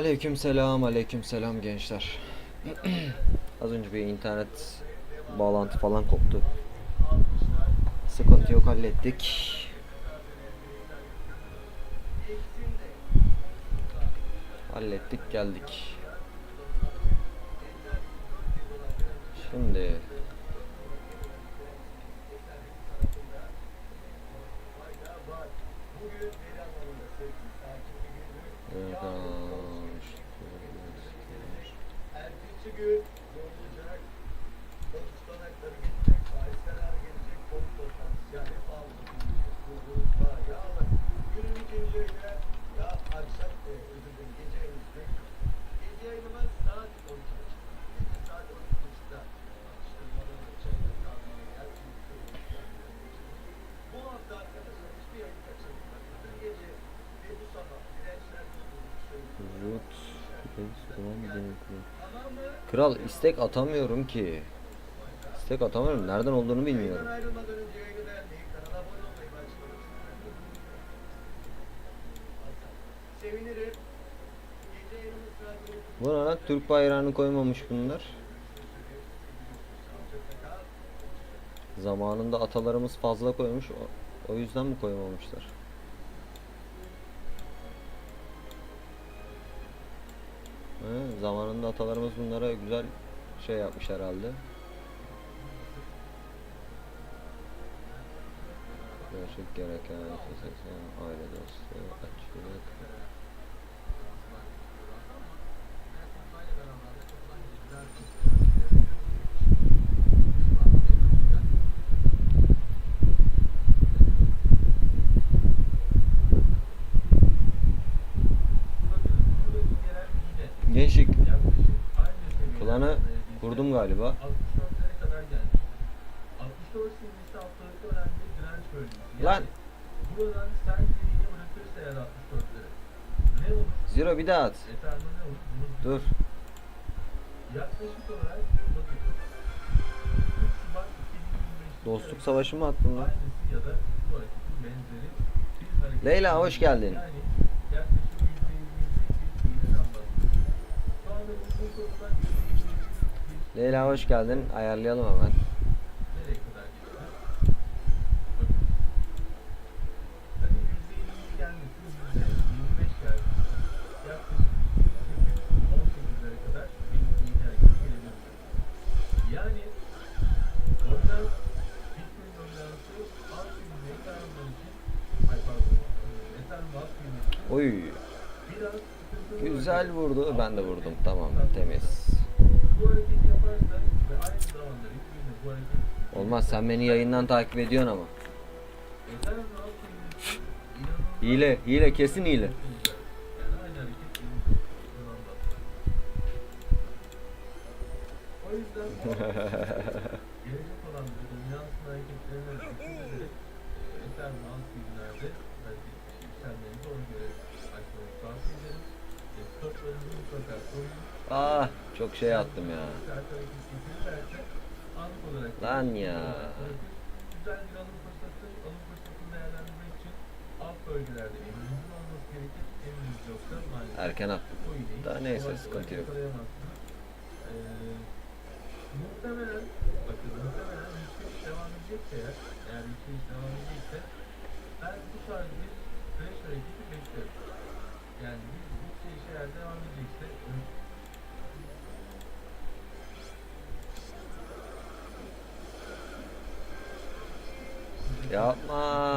Aleyküm selam, aleyküm selam gençler. Az önce bir internet bağlantı falan koptu. Sıkıntı yok hallettik. Hallettik geldik. Şimdi Ertesi good. Kral istek atamıyorum ki. İstek atamıyorum. Nereden olduğunu bilmiyorum. Yayından ayrılmadan önce yayını beğenmeyi, kanala abone olmayı ve açıklamak Sevinirim. Gece yayınımız saat 12'de Bu lan? Türk bayrağını koymamış bunlar. Zamanında atalarımız fazla koymuş. O, o yüzden mi koymamışlar? Zamanında atalarımız bunlara güzel şey yapmış herhalde. Gerçek gereken aile dostu, açlık. Gençlik planı kurdum galiba. 64'lere kadar gelmiş. 64 seviyesi haftalıkta öğrenci direnç bölgesi. Lan Buradan sen geriye bırakırsa eğer 64'leri. Ne olur? Zero bir daha at. Dur. Yaklaşık olarak bakın. 3 Şubat 2025'te Dostluk savaşı mı attın lan? Leyla, hoş geldin. Yani Leyla hoş geldin. Ayarlayalım hemen. nereye kadar gidiyor? Bakın. %22 gelmesin, %25 gelsin. Yaklaşık 18-18'lere kadar bir iğne hareketi gelebilir. Yani oradan Bitcoin dominansı alt ürünü Ethereum'dan için ay pardon, Ethereum alt ürünü için Oy. Güzel vurdu. Ben de vurdum. Tamam temiz. Olmaz sen beni yayından takip ediyorsun ama. Hile, hile kesin hile. Gelecek olan bu dominansın hareketlerine dikkat ederek e, Ethereum alt Ah çok şey attım ya. Lan ya. Erken attım. Daha neyse, sıkıntı yok. muhtemelen, bakın muhtemelen yükseliş devam edecekse eğer, eğer yükseliş devam edecekse ben bu tarz bir fresh hareketi beklerim. Yani bir yükseliş eğer devam edecekse 行那